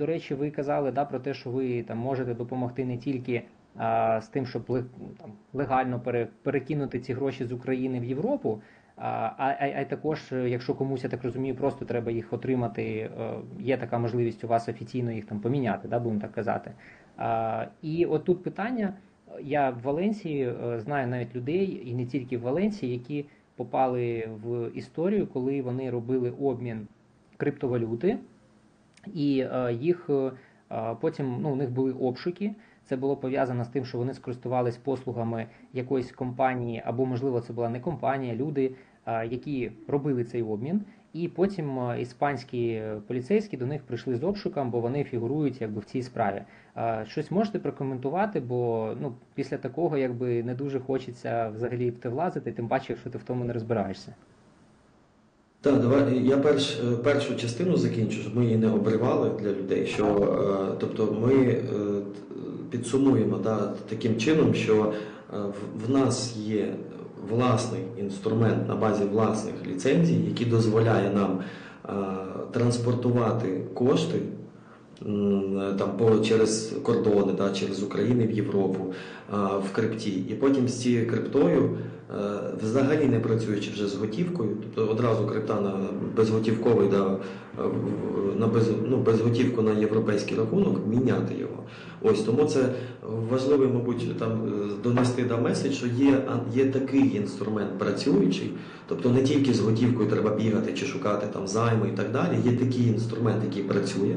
до речі, ви казали да, про те, що ви там можете допомогти не тільки а, з тим, щоб там, легально пере, перекинути ці гроші з України в Європу. А, а, а також, е, якщо комусь, я так розумію, просто треба їх отримати, е, є така можливість у вас офіційно їх там поміняти, да, будемо так казати. А, і от тут питання. Я в Валенції е, знаю навіть людей, і не тільки в Валенції, які попали в історію, коли вони робили обмін криптовалюти, і е, їх е, е, потім ну, у них були обшуки. Це було пов'язано з тим, що вони скористувались послугами якоїсь компанії, або, можливо, це була не компанія, люди, які робили цей обмін. І потім іспанські поліцейські до них прийшли з обшуком, бо вони фігурують якби в цій справі. Щось можете прокоментувати, бо ну після такого якби не дуже хочеться взагалі влазити, тим паче, якщо ти в тому не розбираєшся. Так, давай я перш, е, першу частину закінчу, щоб ми її не обривали для людей. Що, е, тобто ми е, підсумуємо да, таким чином, що в, нас є власний інструмент на базі власних ліцензій, який дозволяє нам транспортувати кошти там через кордони, да, через Україну в Європу в крипті. І потім з цією криптою, е, взагалі не працюючи вже з готівкою, тобто одразу крипта на безготівковий, да, е, на без, ну, безготівку на європейський рахунок, міняти його. Ось тому це важливо, мабуть, там е, донести да меседж, що є, є такий інструмент працюючий, тобто не тільки з готівкою треба бігати чи шукати там займи і так далі. Є такий інструмент, який працює.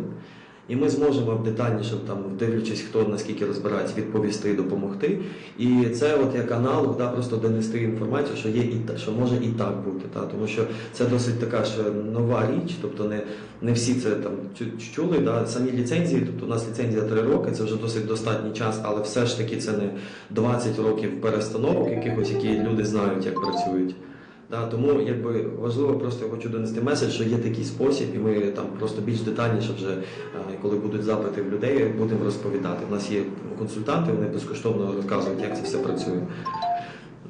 І ми зможемо детальніше, там, дивлячись, хто наскільки розбирається, відповісти допомогти. І це от як аналог, да, просто донести інформацію, що є і та- що може і так бути. Та, тому що це досить така ще нова річ, тобто не, не всі це там чу- чули. Да, самі ліцензії, тобто у нас ліцензія 3 роки, це вже досить достатній час, але все ж таки це не 20 років перестановок, якихось, які люди знають, як працюють. Да, тому якби важливо просто хочу донести меседж, що є такий спосіб, і ми там просто більш детальніше вже, е, коли будуть запити в людей, будемо розповідати. У нас є консультанти, вони безкоштовно розказують, як це все працює.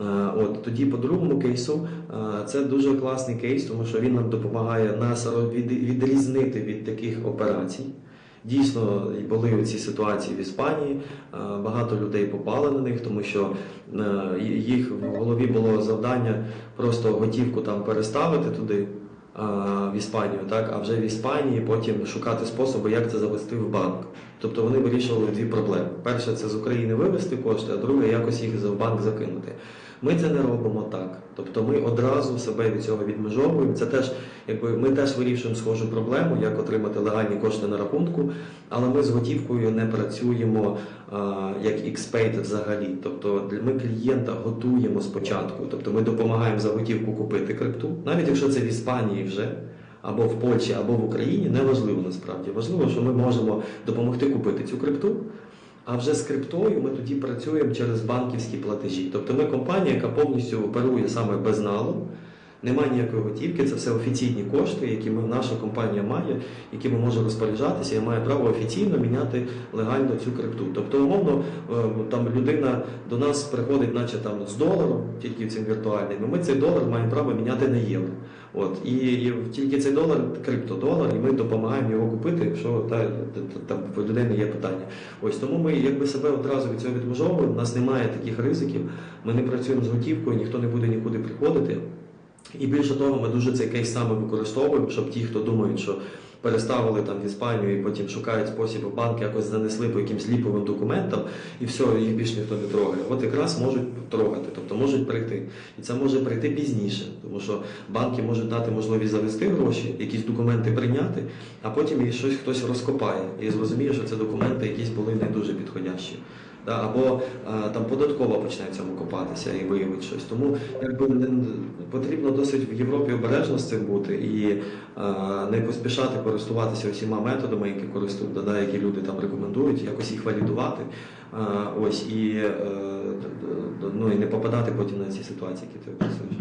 Е, От тоді по другому кейсу е, це дуже класний кейс, тому що він нам допомагає нас від- відрізнити від таких операцій. Дійсно, були ці ситуації в Іспанії. е, Багато людей попали на них, тому що е, їх в голові було завдання просто готівку там переставити туди в Іспанію, так а вже в Іспанії потім шукати способи, як це завести в банк. Тобто вони вирішували дві проблеми: перше це з України вивести кошти, а друге якось їх в банк закинути. Ми це не робимо так. Тобто ми одразу себе від цього відмежовуємо. Це теж, якби ми теж вирішуємо схожу проблему, як отримати легальні кошти на рахунку, але ми з готівкою не працюємо а, як XPaid взагалі. Тобто ми клієнта готуємо спочатку. Тобто ми допомагаємо за готівку купити крипту, навіть якщо це в Іспанії вже. Або в Польщі, або в Україні, неважливо насправді. Важливо, що ми можемо допомогти купити цю крипту, а вже з криптою ми тоді працюємо через банківські платежі. Тобто ми компанія, яка повністю оперує саме без налу, немає ніякої готівки, це все офіційні кошти, які ми, наша компанія має, якими може розпоряджатися і має право офіційно міняти легально цю крипту. Тобто, умовно, е, там людина до нас приходить, наче там з доларом, тільки цим віртуальним, і ми цей долар маємо право міняти на євро. От і, і тільки цей долар криптодолар, і ми допомагаємо його купити, якщо та, та- там в людини є питання. Ось тому ми якби себе одразу від цього відмежовуємо. У нас немає таких ризиків. Ми не працюємо з готівкою, ніхто не буде нікуди приходити. І більше того, ми дуже цей кейс саме використовуємо, щоб ті, хто думають, що переставили там в Іспанію і потім шукають спосіб в банк, якось занесли по якимсь ліповим документам, і все, їх більше ніхто не трогає. От якраз можуть трогати, тобто можуть прийти. І це може прийти пізніше, тому що банки можуть дати можливість завести гроші, якісь документи прийняти, а потім і щось хтось розкопає і зрозуміє, що це документи якісь були не дуже підходящі. Да, або а, там податкова почне в цьому копатися і виявить щось. Тому якби не- потрібно досить в Європі обережно з цим бути і а, не поспішати користуватися усіма методами, які користують, да, які люди там рекомендують, якось їх валідувати. Ось і, е, ну, і не попадати потім на ці ситуації, які ти описуєш.